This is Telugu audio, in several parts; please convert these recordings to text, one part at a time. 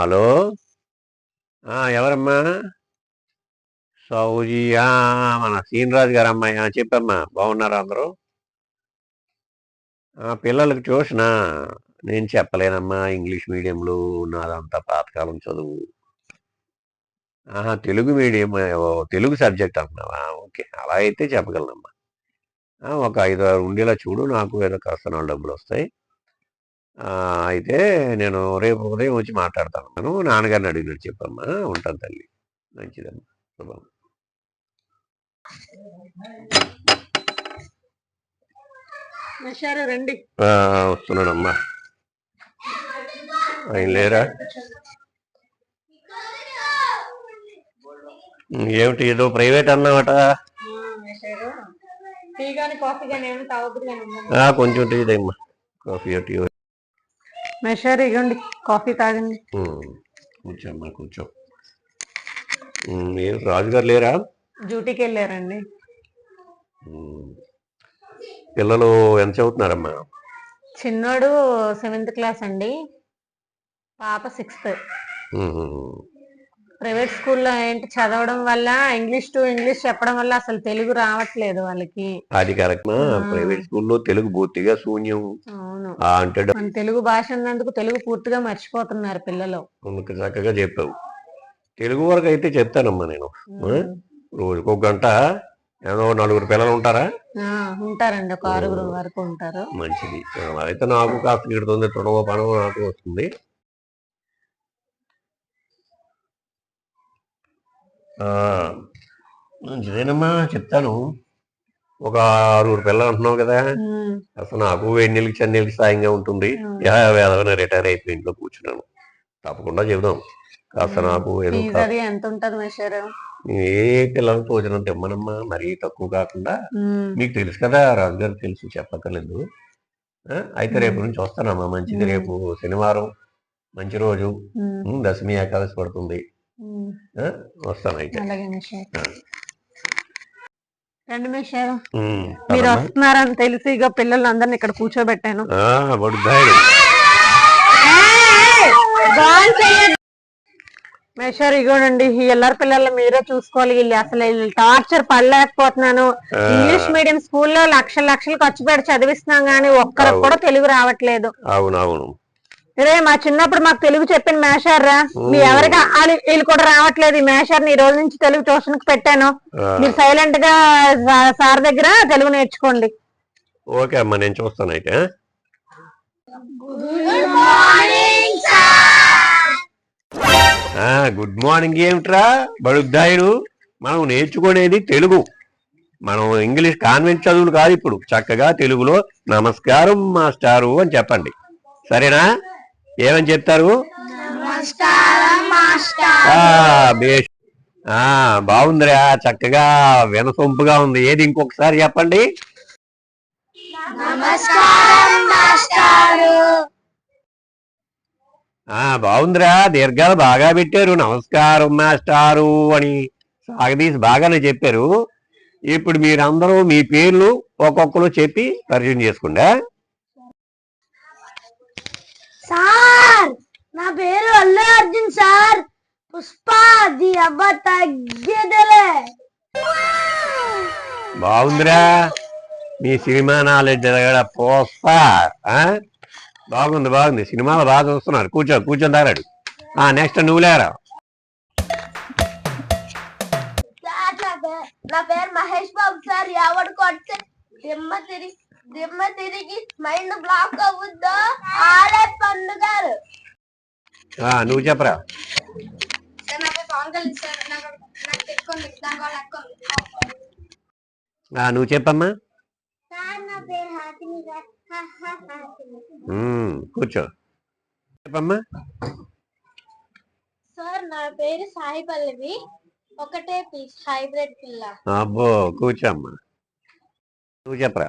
హలో? ఎవరమ్మా? సౌజీ మన సీనరాజు గారు అమ్మాయి. చెప్పమ్మా బాగున్నారా అందరూ? పిల్లలకు పిల్లలకి ట్యూషనా? నేను చెప్పలేనమ్మా ఇంగ్లీష్ మీడియంలో నాదంతా పాతకాలం చదువు. ఆహా తెలుగు మీడియం ఓ, తెలుగు సబ్జెక్ట్ అంటున్నావా? ఓకే అలా అయితే చెప్పగలనమ్మా. ఒక ఐదు ఆరు ఉండేలా చూడు నాకు ఏదో కాస్త డబ్బులు వస్తాయి. అయితే నేను రేపు ఉదయం వచ్చి మాట్లాడతాను. నేను నాన్నగారిని అడిగినట్టు చెప్పమ్మా ఉంటాను తల్లి. మంచిదమ్మా. శుభం. రండి. వస్తున్నానమ్మా. ఆయన లేరా? ఏమిటి ఏదో ప్రైవేట్ అన్నావట? నషారు? టీ గాని కాఫీ గాని ఏమైనా తాగొద్దు కానీ ఆ, కొంచెం టీ కాఫీ టీ నషారు ఇవ్వండి కాఫీ తాగండి. కూర్చోమ్మా కూర్చో ఏం రాజుగారు లేరా? డ్యూటీకి వెళ్ళారండి. పిల్లలు ఎంత చదువుతున్నారమ్మా? చిన్నోడు సెవెంత్ క్లాస్ అండి పాప సిక్స్త్. ప్రైవేట్ స్కూల్లో ఏంటి చదవడం వల్ల ఇంగ్లీష్ టు ఇంగ్లీష్ చెప్పడం వల్ల అసలు తెలుగు రావట్లేదు వాళ్ళకి. అది కరెక్ట్మా ఆ. ప్రైవేట్ స్కూల్లో తెలుగు పూర్తిగా శూన్యం. అవును. అంటే మన తెలుగు భాష ఉన్నందుకు తెలుగు పూర్తిగా మర్చిపోతున్నారు పిల్లలు. చక్కగా చెప్పావు. తెలుగు వరకు అయితే చెప్తానమ్మా నేను? రోజుకు ఒక గంట ఏదో నలుగురు పిల్లలు ఉంటారా? ఉంటారండి. ఒక ఆరుగురు వరకు ఉంటారు. మంచిది. అయితే నాకు కాస్త గిడుతుంది తుడవ పనవ నాకు వస్తుంది. ఆ, మంచిదేనమ్మా చెప్తాను. ఒక ఆరుగురు పిల్లలు అంటున్నావు కదా. అసలు నాకు వెన్నెలకి చన్నెలకి సాయంగా ఉంటుంది. అవును. యా వేదవన రిటైర్ అయిపోయి ఇంట్లో కూర్చున్నాను. తప్పకుండా చెబుదాం. కాస్త నాకు ఏదో ఏ పిల్లలు తోచినంత ఇమ్మనమ్మా మరీ తక్కువ కాకుండా మీకు తెలుసు కదా రాజుగారు తెలుసు చెప్పక్కర్లేదు. అయితే రేపు నుంచి వస్తానమ్మా. మంచిది. రేపు శనివారం. మంచి రోజు. దశమి ఏకాదశి పడుతుంది. వస్తాను అయితే. రండి మేషారు మీరు. వస్తున్నారని తెలిసి ఇక పిల్లలు అందరిని ఇక్కడ కూర్చోబెట్టాను. మేషారు ఇగోనండి ఈ ఎల్లరి పిల్లలు మీరే చూసుకోవాలి. వీళ్ళు అసలు టార్చర్ పడలేకపోతున్నాను. ఇంగ్లీష్ మీడియం స్కూల్లో లక్షల లక్షలు ఖర్చు పెట్టి చదివిస్తున్నాం గానీ ఒక్కరికి. కూడా తెలుగు రావట్లేదు. అవునవును రే మా చిన్నప్పుడు మాకు తెలుగు చెప్పిన మేషారా మీ ఓ. ఎవరికి వాళ్ళు- కూడా రావట్లేదు ఈ మేషార్ని. ఈ రోజు నుంచి తెలుగు ట్యూషన్కి పెట్టాను మీరు సైలెంట్గా సార్ దగ్గర తెలుగు నేర్చుకోండి. ఓకే అమ్మా నేను చూస్తాను అయితే ఆ, గుడ్ మార్నింగ్ ఏమిట్రా? బడుద్దాయుడు మనం నేర్చుకునేది తెలుగు. మనం ఇంగ్లీష్ కాన్వెంట్ చదువులు కాదు ఇప్పుడు. చక్కగా తెలుగులో నమస్కారం మాస్టారు అని చెప్పండి. సరేనా? ఏమని చెప్తారు? బాగుందిరా చక్కగా వినసొంపుగా ఉంది. ఏది ఇంకొకసారి చెప్పండి? ఆ బాగుందిరా దీర్ఘాలు బాగా పెట్టారు. నమస్కారం మాస్టారు అని సాగదీసి బాగానే చెప్పారు. ఇప్పుడు మీరందరూ మీ పేర్లు ఒక్కొక్కరు చెప్పి పరిచయం చేసుకోండి సార్ నా పేరు అల్లు అర్జున్ సార్. పుష్ప అది అబ్బ తగ్గేదలే. బాగుందిరా. మీ సినిమా నాలెడ్జ్ పోస్తా ఆ? బాగుంది బాగుంది. సినిమాలు బాగా చూస్తున్నారు కూర్చో కూర్చొని తారాడు ఆ నెక్స్ట్ నువ్వు లేరా నా పేరు నా పేరు మహేష్ బాబు సార్. ఎవడు కొడితే దిమ్మ తిరిగి దిమ్మ తిరిగి మైండ్ బ్లాక్ అవుద్దో? ఆడే పండుగారు నువ్వు చెప్పరా? నువ్వు చెప్పమ్మా. కూర్చో. చెప్పమ్మా. సార్ నా పేరు సాయి పల్లవి. ఒకటే పీస్ హైబ్రిడ్ పిల్ల. అబ్బో కూర్చోమ్మా. నువ్వు చెప్పరా?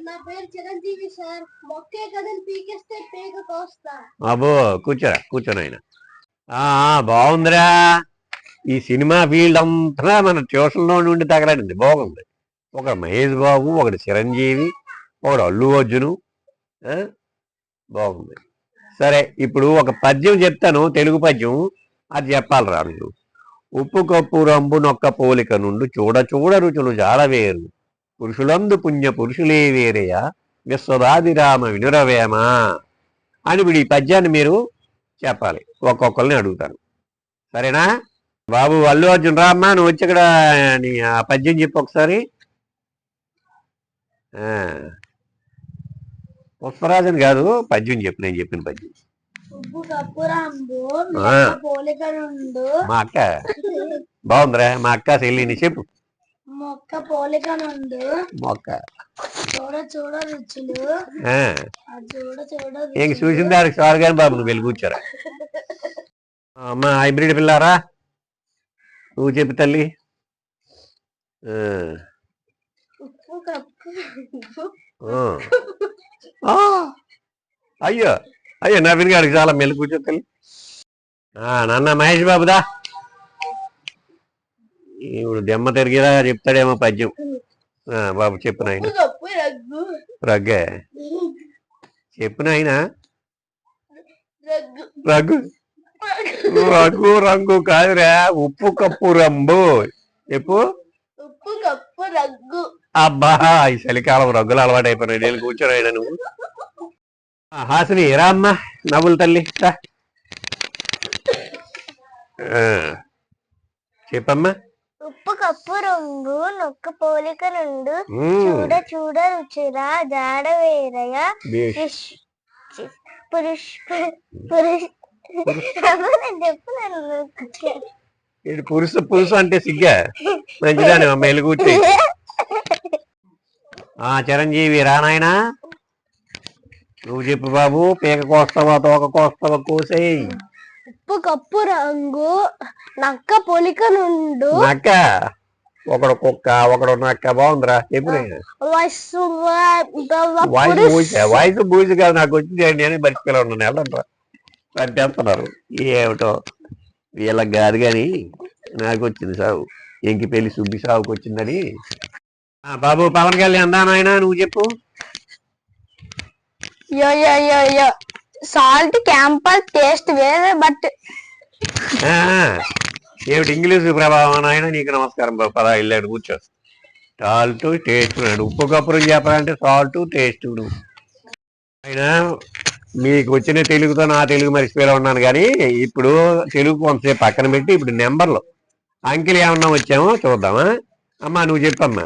నా పేరు చిరంజీవి సార్. మొక్కే కదని పీకేస్తే కోస్తా. అబ్బో కూర్చోరా కూర్చోను ఆయన బాగుందిరా. ఈ సినిమా ఫీల్డ్ అంతా మన ట్యూషన్లో నుండి తగలడింది. బాగుంది. ఒక మహేష్ బాబు ఒకటి చిరంజీవి ఒకడు అల్లు అర్జును. ఆ? బాగుంది. సరే ఇప్పుడు ఒక పద్యం చెప్తాను తెలుగు పద్యం. అది చెప్పాలిరా ఉప్పు కప్పు రంబు నొక్క పోలిక నుండి చూడ చూడ రుచులు చాలా వేరు పురుషులందు పుణ్య పురుషులే వేరేయా? విశ్వదాదిరామ వినురవేమ అని ఇప్పుడు ఈ పద్యాన్ని మీరు చెప్పాలి. ఒక్కొక్కరిని అడుగుతాను సరేనా? బాబు అల్లు అర్జున్ రా అమ్మా నువ్వు వచ్చి ఇక్కడ నీ ఆ పద్యం చెప్పు ఒకసారి. పుష్పరాజన్ కాదు పద్యం చెప్పు నేను చెప్పిన పద్యం. మా అక్క. బాగుందిరా మా అక్క చెల్లిని చెప్పు. మొక్క పోలిక నుండు మొక్క. చూడ చూడ రుచులు. చూడ చూడ ఇంక. చూసిన దానికి సార్ కానీ బాబు నువ్వు వెళ్ళి కూర్చోరా. అమ్మ హైబ్రిడ్ పిల్లారా? నువ్వు చెప్పు తల్లి. అయ్యో అయ్యో నవీన్ గారికి చాలా మెల్లి కూర్చో తల్లి. ఆ, నాన్న మహేష్ బాబుదా? ఇప్పుడు దెమ్మ తిరిగిరా చెప్తాడేమో పద్యం. ఆ, బాబు చెప్పు నాయన. ఉప్పు కప్పు రగ్గు. రగ్గే? చెప్పు నాయన. రగ్గు. రగ్గు? రంగు కాదురా. ఉప్పు కప్పు రంబు. చెప్పు. ఉప్పు కప్పు రగ్గు. అబ్బా ఈ చలికాలం రగ్గులు అలవాటు అయిపోయినాయి నేను కూర్చోరాయన నువ్వు. హాసిని రా అమ్మా? నవ్వులు తల్లి చెప్పమ్మా. ఉప్పు కప్పు రంగు నొక్క పోలిక నుండు చూడ చూడ రుచురా జాడ వేరయ. పురుష్ పురుష్. ఇది పురుషు పురుషు అంటే సిగ్గా. మంచిదాని అమ్మ వెళ్ళి కూర్చో ఆ చిరంజీవి రా నాయనా. నువ్వు చెప్పు బాబు పీక కోస్తావా తోక కోస్తావా కోసేయి. ఉప్పు కప్పు రంగు నక్క పోలిక నుండు నక్క? ఒకడు కుక్క ఒకడు నక్క. బాగుందిరా. వయస్సు వాయిస్ బూజ వాయిస్ బూజ కాదు నాకు వచ్చింది నేను బతికిలో ఉన్నాను వెళ్ళంట్రా పంపేస్తున్నారు ఏమిటో? వీళ్ళకి కాదు కానీ నాకు వచ్చింది సాగు ఎంకి పెళ్ళి సుబ్బి సాగుకి వచ్చిందని. ఆ, బాబు పవన్ కళ్యాణ్ దా నాయన? నువ్వు చెప్పు. యో యో యో యో. సాల్ట్ క్యాంపల్ టేస్ట్ వేరే బట్ ఏమిటి ఇంగ్లీష్ ప్రభావం ఆయన నీకు నమస్కారం పదా వెళ్ళాడు కూర్చో. సాల్ట్ టేస్ట్ ఉన్నాడు ఉప్పు కప్పురం చెప్పాలంటే సాల్ట్ టేస్ట్ ఆయన మీకు వచ్చిన తెలుగుతో నా తెలుగు మర్చిపోయేలా ఉన్నాను కానీ ఇప్పుడు తెలుగు కొంతసేపు పక్కన పెట్టి ఇప్పుడు నెంబర్లు. అంకెలు ఏమన్నా వచ్చామో చూద్దామా? అమ్మా నువ్వు చెప్పమ్మా.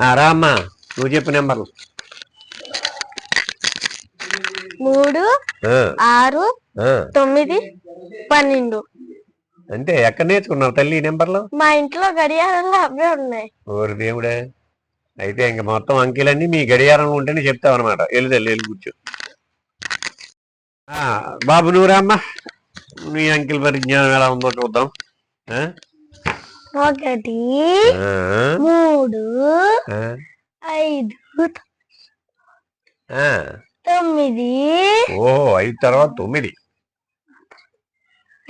రామ్మా రా అమ్మా. నువ్వు చెప్పు నెంబర్లు. మూడు ఆరు. తొమ్మిది పన్నెండు. అంటే ఎక్కడ నేర్చుకున్నావు తల్లి ఈ నెంబర్లు? మా ఇంట్లో గడియారాలు అవే ఉన్నాయి. ఓరి దేవుడే. అయితే ఇంక మొత్తం అంకెలన్నీ మీ గడియారంలో ఉంటేనే చెప్తావు అనమాట వెళ్ళి తల్లి వెళ్ళి కూర్చో. ఆ, బాబు నువ్వు రామ్మా నీ అంకెల పరిజ్ఞానం ఎలా ఉందో చూద్దాం? ఒకటి మూడు ఐదు. ఐదు తర్వాత తొమ్మిది.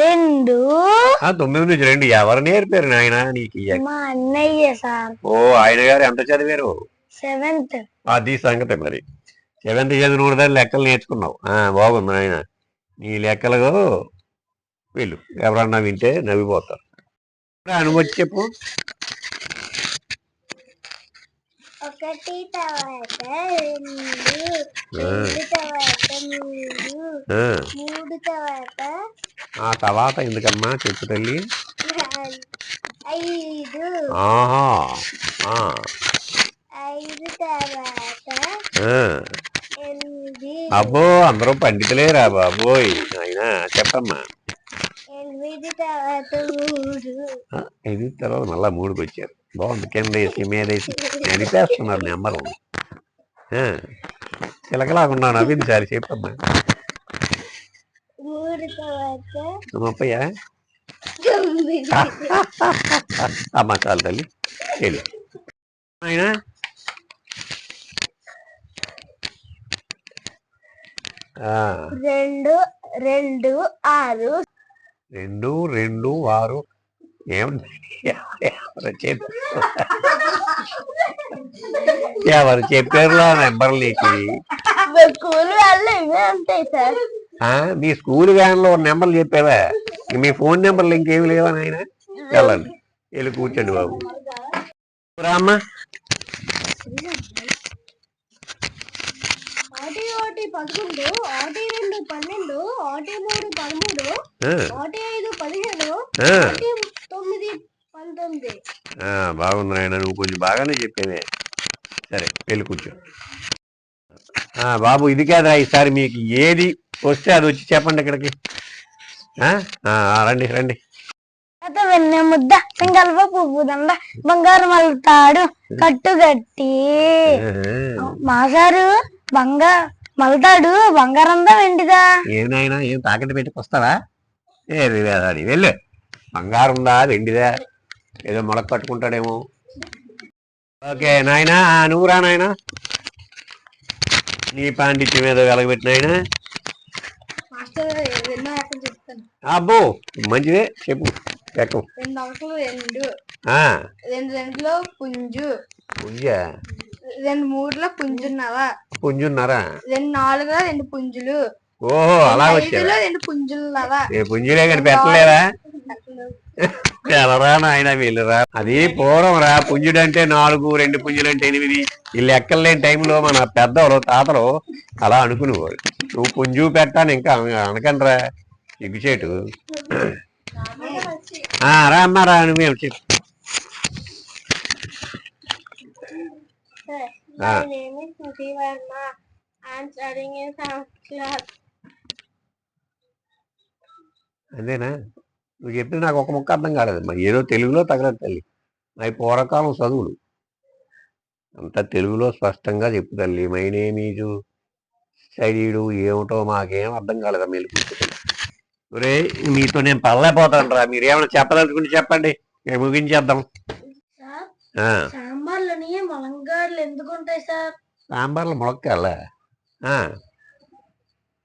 రెండు. ఆ తొమ్మిది నుంచి రెండు. ఎవరు నేర్పారు నాయన నీకు ఈ అక్క- మా అన్నయ్య సార్. ఓ ఆయన గారు ఎంత చదివారు? సెవెంత్. అది సంగతి మరి. సెవెంత్ చదివిన కూడా లెక్కలు నేర్చుకున్నావు. ఆ బాగుంది ఆయన నీ లెక్కలు వీళ్ళు. ఎవరన్నా వింటే నవ్విపోతారు. వచ్చి చెప్పు. ఒకటి తర్వాత రెండు రెండు తర్వాత మూడు మూడు తర్వాత ఆ తర్వాత ఎందుకమ్మా చెప్పు తల్లి. ఐదు ఆహా. ఐదు తర్వాత. ఎనిమిది. అబ్బో అందరూ పండితులేరా బాబోయ్. ఆయన చెప్పమ్మా ఎనిమిది తర్వాత మూడు ఆ, ఇది తర్వాత మళ్ళా మూడుకి వచ్చారు బాగుంది. కింద వేసి మీద వేసి. నడిపేస్తున్నారు నెంబరు. చిలకలాగా నవ్వింది సార్ చెప్పమ్మా. అమ్మా చాలు తల్లి. వెళ్ళు ఆయన రెండు రెండు ఆరు. రెండు రెండు ఆరు. ఏమన్నా ఎవరు చెప్పారు? నెంబర్ ఆ, మీ స్కూల్ వ్యాన్లో నెంబర్లు చెప్పావా? మీ ఫోన్ నెంబర్లు ఇంకేమి లేవా నాయన? వెళ్ళండి. వెళ్ళి కూర్చోండి బాబు. రామ్మా ఒకటి ఒకటి పదకొండు ఒకటి రెండు పన్నెండు ఒకటి మూడు పదమూడు ఒకటి ఐదు పదిహేను ఒకటి తొమ్మిది పంతొమ్మిది. బాగుంది నాయన నువ్వు కొంచెం బాగానే చెప్పేవే. సరే వెళ్ళి కూర్చో. ఆ, బాబు ఇది కాదురా ఈసారి మీకు ఏది వస్తే అది వచ్చి చెప్పండి ఇక్కడికి. రండి రండి. వెన్నె ముద్ద సింగల్వ పువ్వు దండ బంగారు మల్తాడు కట్టుగట్టి. మాసారు బంగా మల్తాడు బంగారందా వెండిదా? ఏం నాయనా ఏం తాకట్టు పెట్టి వస్తావా ఏ అది వెళ్ళు. బంగారం ఉందా వెండిదా? ఏదో మొలక కట్టుకుంటాడేమో ఓకే నాయనా నువ్వు రా నాయనా. నీ పాండిత్యం ఏదో వెలగబెట్టి నాయనా మాస్టర్ ఎన్నో అక్కడ చెప్తాను. అబ్బో మంచిదే. చెప్పు రెండు అవసరం రెండు. ఆ, రెండు రెండులో పుంజు. పుంజా? రెండు మూడులో పుంజున్నావా? పుంజున్నారా? రెండు పుంజులు. ఓహో అలా రెండు ఏ పుంజులే కానీ పెట్టలేదా? ఎలరా నాయన వీళ్ళురా. అది పూర్వం రా పుంజుడు అంటే నాలుగు రెండు పుంజులు అంటే ఎనిమిది. ఈ లెక్కలు లేని టైంలో మన పెద్దలు తాతలు అలా అనుకునేవారు. నువ్వు పుంజు పెట్టాను ఇంకా అనకండ్రా సిగ్గుచేటు ఆ, రా అమ్మా రా నువ్వేం చెప్పు. My name is Suti Verma. I'm studying in seventh class. అంతేనా? నువ్వు చెప్పింది నాకు ఒక ముక్క అర్థం కాలేదు మరి ఏదో తెలుగులో తగలదు తల్లి. మరి పూర్వకాలం చదువులు. అంతా తెలుగులో స్పష్టంగా చెప్పు తల్లి. మై నేమీజు శరీడు ఏమిటో మాకేం అర్థం కాలేదు మీరు ఒరే మీతో నేను పడలేకపోతాను రా మీరు ఏమైనా చెప్పదలుచుకుంటే చెప్పండి. మేము ముగించేద్దాం. సాంబార్లోని ఎందుకు ఉంటాయి సార్? సాంబార్లో ములక్కాయల?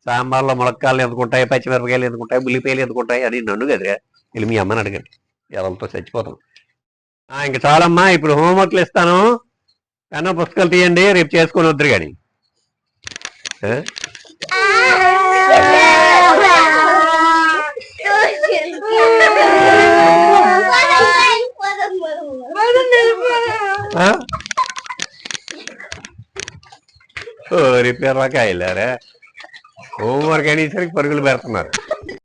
సాంబార్లో ములక్కాయలు ఎందుకుంటాయి? పచ్చిమిరపకాయలు ఎందుకుంటాయి? ఉల్లిపాయలు ఎందుకుంటాయి? అని నన్ను కదరా. వెళ్ళి మీ అమ్మని అడగండి. ఎవరితో చచ్చిపోతాం. ఇంక చాలమ్మా ఇప్పుడు హోంవర్క్లు ఇస్తాను. పెన్న పుస్తకాలు తీయండి రేపు చేసుకొని వద్దురు కానీ రాక వెళ్ళారా హోంవర్క్ అనేసరికి పరుగులు పెడుతున్నారు